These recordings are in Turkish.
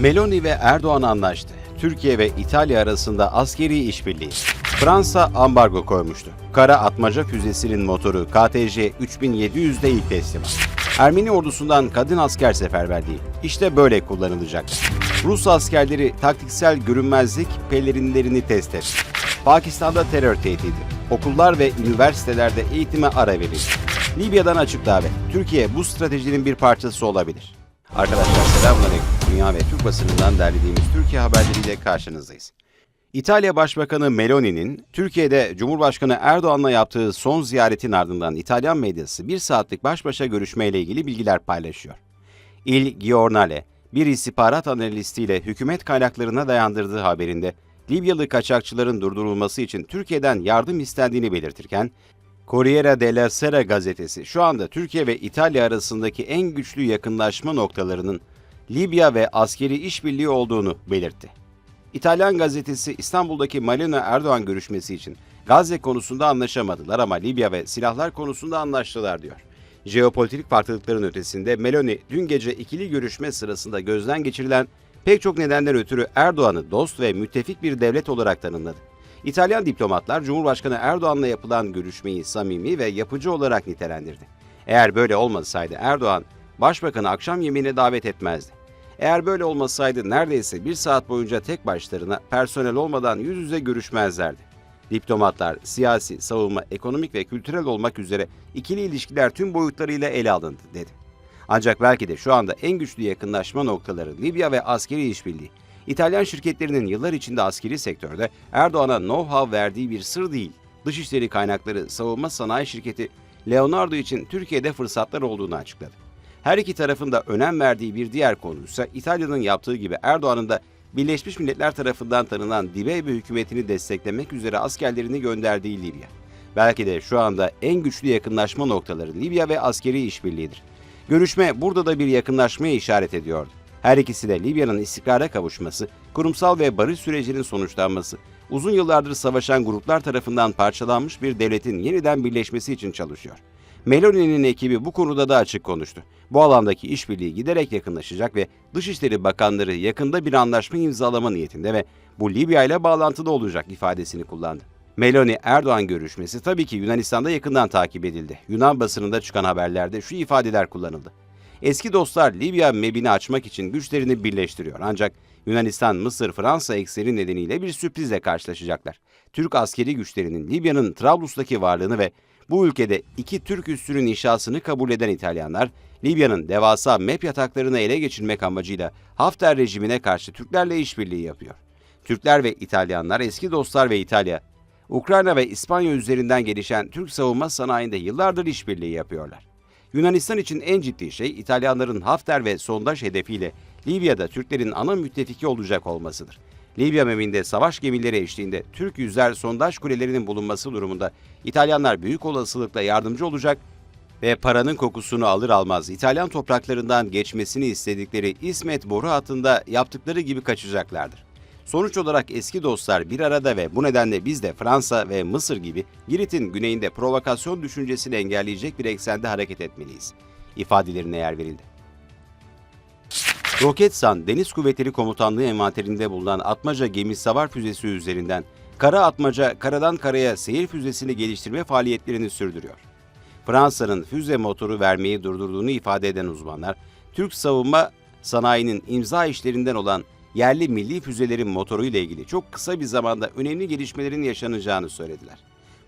Meloni ve Erdoğan anlaştı. Türkiye ve İtalya arasında askeri işbirliği. Fransa ambargo koymuştu. Kara atmaca füzesinin motoru KTJ 3700'de ilk teslimat. Ermeni ordusundan kadın asker seferberliği. İşte böyle kullanılacak. Rus askerleri taktiksel görünmezlik pelerinlerini test etti. Pakistan'da terör tehdidi. Okullar ve üniversitelerde eğitime ara verildi. Libya'dan açık davet. Türkiye bu stratejinin bir parçası olabilir. Arkadaşlar selamünaleyküm. Dünya ve Türk basınından derlediğimiz Türkiye haberleriyle karşınızdayız. İtalya Başbakanı Meloni'nin Türkiye'de Cumhurbaşkanı Erdoğan'la yaptığı son ziyaretin ardından İtalyan medyası bir saatlik baş başa görüşmeyle ilgili bilgiler paylaşıyor. Il Giornale, bir istihbarat analistiyle hükümet kaynaklarına dayandırdığı haberinde Libyalı kaçakçıların durdurulması için Türkiye'den yardım istendiğini belirtirken, Corriere della Sera gazetesi şu anda Türkiye ve İtalya arasındaki en güçlü yakınlaşma noktalarının Libya ve askeri işbirliği olduğunu belirtti. İtalyan gazetesi İstanbul'daki Malina Erdoğan görüşmesi için Gazze konusunda anlaşamadılar ama Libya ve silahlar konusunda anlaştılar diyor. Jeopolitik farklılıkların ötesinde Meloni dün gece ikili görüşme sırasında gözden geçirilen pek çok nedenden ötürü Erdoğan'ı dost ve müttefik bir devlet olarak tanımladı. İtalyan diplomatlar Cumhurbaşkanı Erdoğan'la yapılan görüşmeyi samimi ve yapıcı olarak nitelendirdi. Eğer böyle olmasaydı Erdoğan, Başbakanı akşam yemeğine davet etmezdi. Eğer böyle olmasaydı neredeyse bir saat boyunca tek başlarına personel olmadan yüz yüze görüşmezlerdi. Diplomatlar, siyasi, savunma, ekonomik ve kültürel olmak üzere ikili ilişkiler tüm boyutlarıyla ele alındı, dedi. Ancak belki de şu anda en güçlü yakınlaşma noktaları Libya ve askeri işbirliği. İtalyan şirketlerinin yıllar içinde askeri sektörde Erdoğan'a know-how verdiği bir sır değil. Dışişleri kaynakları savunma sanayi şirketi Leonardo için Türkiye'de fırsatlar olduğunu açıkladı. Her iki tarafın da önem verdiği bir diğer konu ise İtalya'nın yaptığı gibi Erdoğan'ın da Birleşmiş Milletler tarafından tanınan Dibeybe hükümetini desteklemek üzere askerlerini gönderdiği Libya. Belki de şu anda en güçlü yakınlaşma noktaları Libya ve askeri işbirliğidir. Görüşme burada da bir yakınlaşmaya işaret ediyordu. Her ikisi de Libya'nın istikrara kavuşması, kurumsal ve barış sürecinin sonuçlanması, uzun yıllardır savaşan gruplar tarafından parçalanmış bir devletin yeniden birleşmesi için çalışıyor. Meloni'nin ekibi bu konuda da açık konuştu. Bu alandaki işbirliği giderek yakınlaşacak ve Dışişleri Bakanları yakında bir anlaşma imzalama niyetinde ve bu Libya ile bağlantılı olacak ifadesini kullandı. Meloni Erdoğan görüşmesi tabii ki Yunanistan'da yakından takip edildi. Yunan basınında çıkan haberlerde şu ifadeler kullanıldı. Eski dostlar Libya mebini açmak için güçlerini birleştiriyor. Ancak Yunanistan, Mısır, Fransa ekseni nedeniyle bir sürprizle karşılaşacaklar. Türk askeri güçlerinin Libya'nın Trablus'taki varlığını ve bu ülkede iki Türk üssünün inşasını kabul eden İtalyanlar, Libya'nın devasa MEP yataklarını ele geçirmek amacıyla Hafter rejimine karşı Türklerle işbirliği yapıyor. Türkler ve İtalyanlar eski dostlar ve İtalya, Ukrayna ve İspanya üzerinden gelişen Türk savunma sanayinde yıllardır işbirliği yapıyorlar. Yunanistan için en ciddi şey İtalyanların Hafter ve sondaj hedefiyle Libya'da Türklerin ana müttefiki olacak olmasıdır. Libya meminde savaş gemileri eşliğinde Türk yüzler sondaj kulelerinin bulunması durumunda İtalyanlar büyük olasılıkla yardımcı olacak ve paranın kokusunu alır almaz İtalyan topraklarından geçmesini istedikleri İsmet boru hattında yaptıkları gibi kaçacaklardır. Sonuç olarak eski dostlar bir arada ve bu nedenle biz de Fransa ve Mısır gibi Girit'in güneyinde provokasyon düşüncesini engelleyecek bir eksende hareket etmeliyiz. ifadelerine yer verildi. Roketsan Deniz Kuvvetleri Komutanlığı envanterinde bulunan Atmaca gemi savar füzesi üzerinden kara atmaca karadan karaya seyir füzesini geliştirme faaliyetlerini sürdürüyor. Fransa'nın füze motoru vermeyi durdurduğunu ifade eden uzmanlar, Türk savunma sanayinin imza işlerinden olan yerli milli füzelerin motoru ile ilgili çok kısa bir zamanda önemli gelişmelerin yaşanacağını söylediler.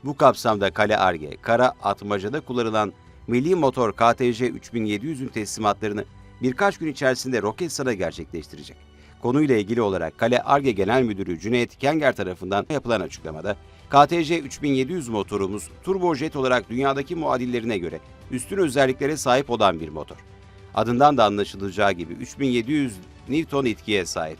Bu kapsamda Kale Arge, kara atmacada kullanılan milli motor KTJ 3700'ün teslimatlarını birkaç gün içerisinde Roketsan'a gerçekleştirecek. Konuyla ilgili olarak Kale Arge Genel Müdürü Cüneyt Kenger tarafından yapılan açıklamada, KTC 3700 motorumuz turbojet olarak dünyadaki muadillerine göre üstün özelliklere sahip olan bir motor. Adından da anlaşılacağı gibi 3700 Newton itkiye sahip.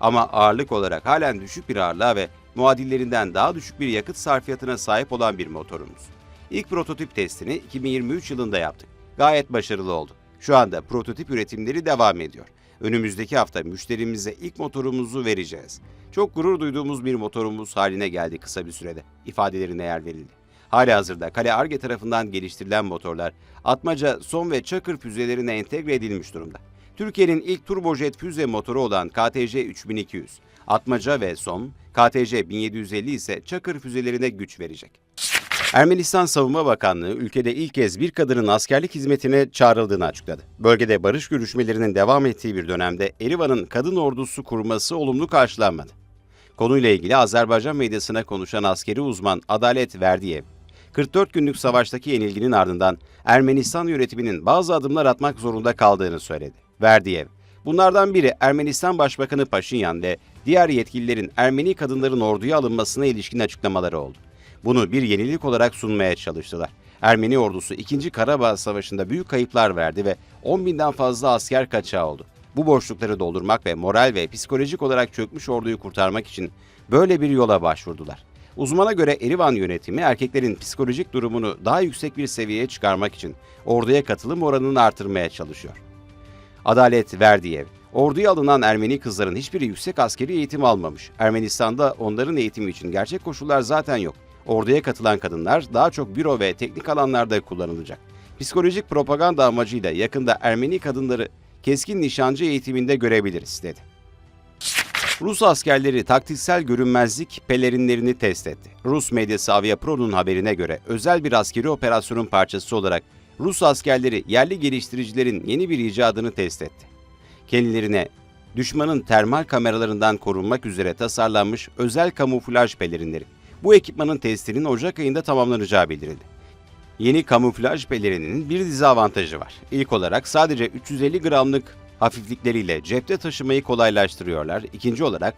Ama ağırlık olarak halen düşük bir ağırlığa ve muadillerinden daha düşük bir yakıt sarfiyatına sahip olan bir motorumuz. İlk prototip testini 2023 yılında yaptık. Gayet başarılı oldu. Şu anda prototip üretimleri devam ediyor. Önümüzdeki hafta müşterimize ilk motorumuzu vereceğiz. Çok gurur duyduğumuz bir motorumuz haline geldi kısa bir sürede. ifadelerine yer verildi. Hali hazırda Kale Arge tarafından geliştirilen motorlar Atmaca, Son ve Çakır füzelerine entegre edilmiş durumda. Türkiye'nin ilk turbojet füze motoru olan KTC 3200, Atmaca ve SOM, KTC 1750 ise Çakır füzelerine güç verecek. Ermenistan Savunma Bakanlığı ülkede ilk kez bir kadının askerlik hizmetine çağrıldığını açıkladı. Bölgede barış görüşmelerinin devam ettiği bir dönemde Erivan'ın kadın ordusu kurması olumlu karşılanmadı. Konuyla ilgili Azerbaycan medyasına konuşan askeri uzman Adalet Verdiyev, 44 günlük savaştaki yenilginin ardından Ermenistan yönetiminin bazı adımlar atmak zorunda kaldığını söyledi. Verdiyev, bunlardan biri Ermenistan Başbakanı Paşinyan ve diğer yetkililerin Ermeni kadınların orduya alınmasına ilişkin açıklamaları oldu. Bunu bir yenilik olarak sunmaya çalıştılar. Ermeni ordusu 2. Karabağ Savaşı'nda büyük kayıplar verdi ve 10 binden fazla asker kaçağı oldu. Bu boşlukları doldurmak ve moral ve psikolojik olarak çökmüş orduyu kurtarmak için böyle bir yola başvurdular. Uzmana göre Erivan yönetimi erkeklerin psikolojik durumunu daha yüksek bir seviyeye çıkarmak için orduya katılım oranını artırmaya çalışıyor. Adalet Verdiyev, orduya alınan Ermeni kızların hiçbiri yüksek askeri eğitim almamış. Ermenistan'da onların eğitimi için gerçek koşullar zaten yok. Orduya katılan kadınlar daha çok büro ve teknik alanlarda kullanılacak. Psikolojik propaganda amacıyla yakında Ermeni kadınları keskin nişancı eğitiminde görebiliriz dedi. Rus askerleri taktiksel görünmezlik pelerinlerini test etti. Rus medyası Aviapro'nun haberine göre özel bir askeri operasyonun parçası olarak Rus askerleri yerli geliştiricilerin yeni bir icadını test etti. Kendilerine düşmanın termal kameralarından korunmak üzere tasarlanmış özel kamuflaj pelerinleri. Bu ekipmanın testinin Ocak ayında tamamlanacağı bildirildi. Yeni kamuflaj pelerininin bir dizi avantajı var. İlk olarak sadece 350 gramlık hafiflikleriyle cepte taşımayı kolaylaştırıyorlar. İkinci olarak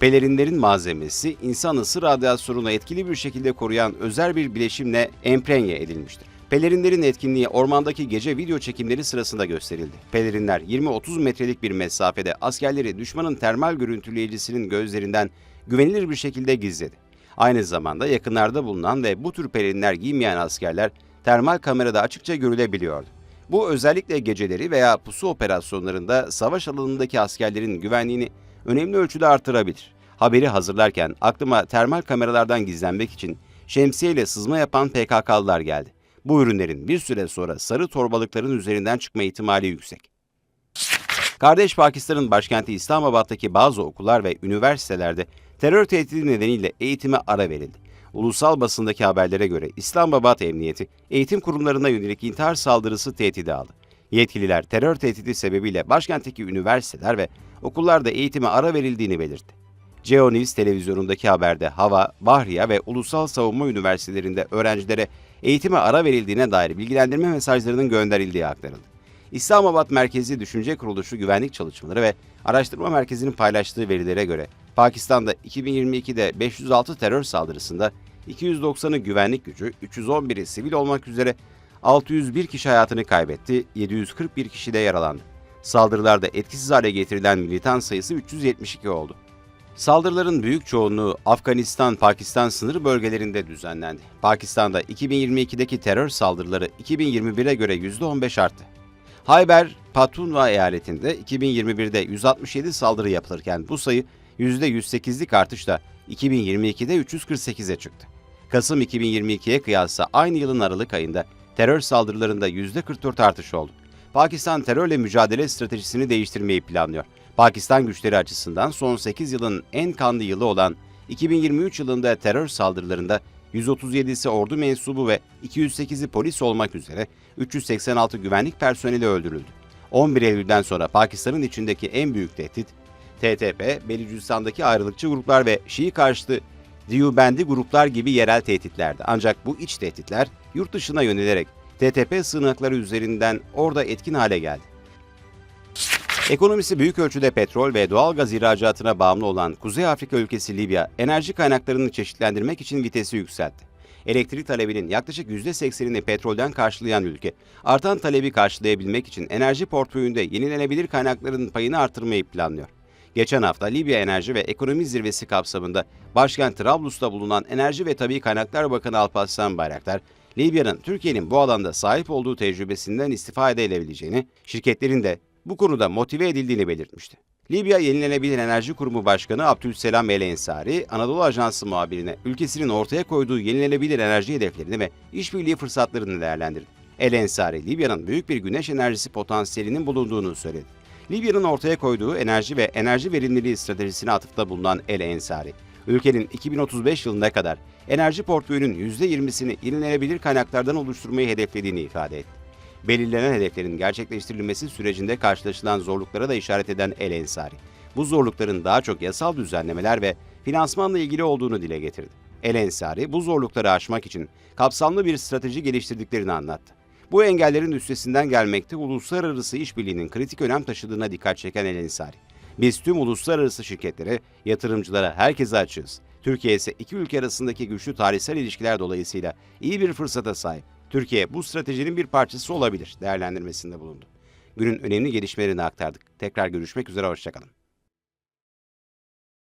pelerinlerin malzemesi insan ısı radyasyonunu etkili bir şekilde koruyan özel bir bileşimle emprenye edilmiştir. Pelerinlerin etkinliği ormandaki gece video çekimleri sırasında gösterildi. Pelerinler 20-30 metrelik bir mesafede askerleri düşmanın termal görüntüleyicisinin gözlerinden güvenilir bir şekilde gizledi. Aynı zamanda yakınlarda bulunan ve bu tür pelerinler giymeyen askerler termal kamerada açıkça görülebiliyordu. Bu özellikle geceleri veya pusu operasyonlarında savaş alanındaki askerlerin güvenliğini önemli ölçüde artırabilir. Haberi hazırlarken aklıma termal kameralardan gizlenmek için şemsiyeyle sızma yapan PKK'lılar geldi. Bu ürünlerin bir süre sonra sarı torbalıkların üzerinden çıkma ihtimali yüksek. Kardeş Pakistan'ın başkenti İslamabad'daki bazı okullar ve üniversitelerde terör tehdidi nedeniyle eğitime ara verildi. Ulusal basındaki haberlere göre İslamabad Emniyeti eğitim kurumlarına yönelik intihar saldırısı tehdidi aldı. Yetkililer terör tehdidi sebebiyle başkentteki üniversiteler ve okullarda eğitime ara verildiğini belirtti. Geo televizyonundaki haberde Hava, Bahriye ve Ulusal Savunma Üniversitelerinde öğrencilere eğitime ara verildiğine dair bilgilendirme mesajlarının gönderildiği aktarıldı. İslamabad Merkezi Düşünce Kuruluşu Güvenlik Çalışmaları ve Araştırma Merkezi'nin paylaştığı verilere göre Pakistan'da 2022'de 506 terör saldırısında 290'ı güvenlik gücü, 311'i sivil olmak üzere 601 kişi hayatını kaybetti, 741 kişi de yaralandı. Saldırılarda etkisiz hale getirilen militan sayısı 372 oldu. Saldırıların büyük çoğunluğu Afganistan-Pakistan sınır bölgelerinde düzenlendi. Pakistan'da 2022'deki terör saldırıları 2021'e göre %15 arttı. Hayber Patunva eyaletinde 2021'de 167 saldırı yapılırken bu sayı %108'lik artışla 2022'de 348'e çıktı. Kasım 2022'ye kıyasla aynı yılın Aralık ayında terör saldırılarında %44 artış oldu. Pakistan terörle mücadele stratejisini değiştirmeyi planlıyor. Pakistan güçleri açısından son 8 yılın en kanlı yılı olan 2023 yılında terör saldırılarında 137'si ordu mensubu ve 208'i polis olmak üzere 386 güvenlik personeli öldürüldü. 11 Eylül'den sonra Pakistan'ın içindeki en büyük tehdit TTP, Belucistan'daki ayrılıkçı gruplar ve Şii karşıtı Diyubendi gruplar gibi yerel tehditlerdi. Ancak bu iç tehditler yurt dışına yönelerek TTP sığınakları üzerinden orada etkin hale geldi. Ekonomisi büyük ölçüde petrol ve doğal gaz ihracatına bağımlı olan Kuzey Afrika ülkesi Libya, enerji kaynaklarını çeşitlendirmek için vitesi yükseltti. Elektrik talebinin yaklaşık %80'ini petrolden karşılayan ülke, artan talebi karşılayabilmek için enerji portföyünde yenilenebilir kaynakların payını artırmayı planlıyor. Geçen hafta Libya Enerji ve Ekonomi Zirvesi kapsamında başkent Trablus'ta bulunan Enerji ve Tabi Kaynaklar Bakanı Alparslan Bayraktar, Libya'nın Türkiye'nin bu alanda sahip olduğu tecrübesinden istifade edebileceğini, şirketlerin de bu konuda motive edildiğini belirtmişti. Libya Yenilenebilir Enerji Kurumu Başkanı Abdülselam El Ensari, Anadolu Ajansı muhabirine ülkesinin ortaya koyduğu yenilenebilir enerji hedeflerini ve işbirliği fırsatlarını değerlendirdi. El Ensari, Libya'nın büyük bir güneş enerjisi potansiyelinin bulunduğunu söyledi. Libya'nın ortaya koyduğu enerji ve enerji verimliliği stratejisine atıfta bulunan El Ensari, ülkenin 2035 yılına kadar enerji portföyünün %20'sini yenilenebilir kaynaklardan oluşturmayı hedeflediğini ifade etti. Belirlenen hedeflerin gerçekleştirilmesi sürecinde karşılaşılan zorluklara da işaret eden El Ensari, bu zorlukların daha çok yasal düzenlemeler ve finansmanla ilgili olduğunu dile getirdi. El Ensari, bu zorlukları aşmak için kapsamlı bir strateji geliştirdiklerini anlattı. Bu engellerin üstesinden gelmekte uluslararası işbirliğinin kritik önem taşıdığına dikkat çeken El Ensari. Biz tüm uluslararası şirketlere, yatırımcılara, herkese açığız. Türkiye ise iki ülke arasındaki güçlü tarihsel ilişkiler dolayısıyla iyi bir fırsata sahip. Türkiye bu stratejinin bir parçası olabilir değerlendirmesinde bulundu. Günün önemli gelişmelerini aktardık. Tekrar görüşmek üzere, hoşçakalın.